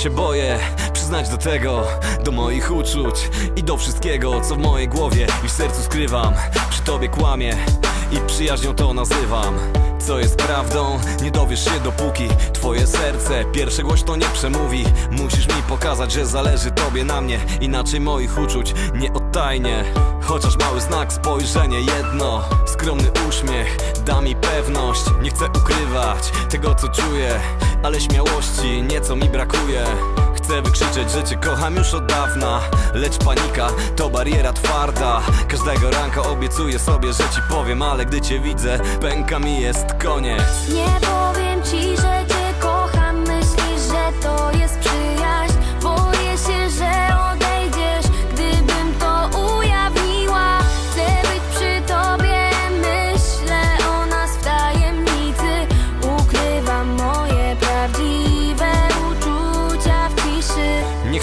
się boję przyznać do tego Do moich uczuć i do wszystkiego Co w mojej głowie i w sercu skrywam. Przy tobie kłamie i przyjaźnią to nazywam co jest prawdą, nie dowiesz się dopóki Twoje serce pierwsze głośno nie przemówi. Musisz mi pokazać, że zależy tobie na mnie Inaczej moich uczuć nie odtajnie. Chociaż mały znak, spojrzenie jedno. Skromny uśmiech da mi pewność. Nie chcę ukrywać tego co czuję Ale śmiałości nieco mi brakuje Chcę wykrzyczeć, że cię kocham już od dawna. Lecz panika to bariera twarda. Każdego ranka obiecuję sobie, że ci powiem Ale gdy cię widzę, pęka mi jest koniec. Nie powiem ci, że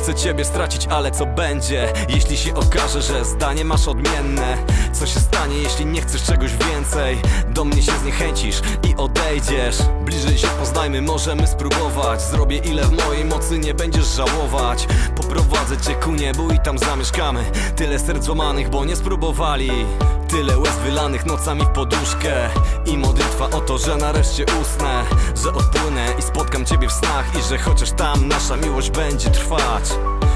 chcę ciebie stracić, ale co będzie Jeśli się okaże, że zdanie masz odmienne? Co się stanie, jeśli nie chcesz czegoś więcej? Do mnie się zniechęcisz i odejdziesz. Bliżej się poznajmy, możemy spróbować. Zrobię ile w mojej mocy, nie będziesz żałować Poprowadzę cię ku niebu i tam zamieszkamy. Tyle serc złamanych, bo nie spróbowali. Tyle łez wylanych nocami w poduszkę. I modlitwa o to, że nareszcie usnę. Że odpłynę i spotkam ciebie w snach. I że chociaż tam nasza miłość będzie trwać.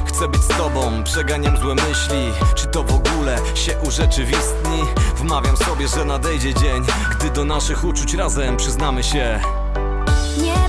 Chcę być z tobą, przeganiam złe myśli. Czy to w ogóle się urzeczywistni? Wmawiam sobie, że nadejdzie dzień Gdy do naszych uczuć razem przyznamy się. Nie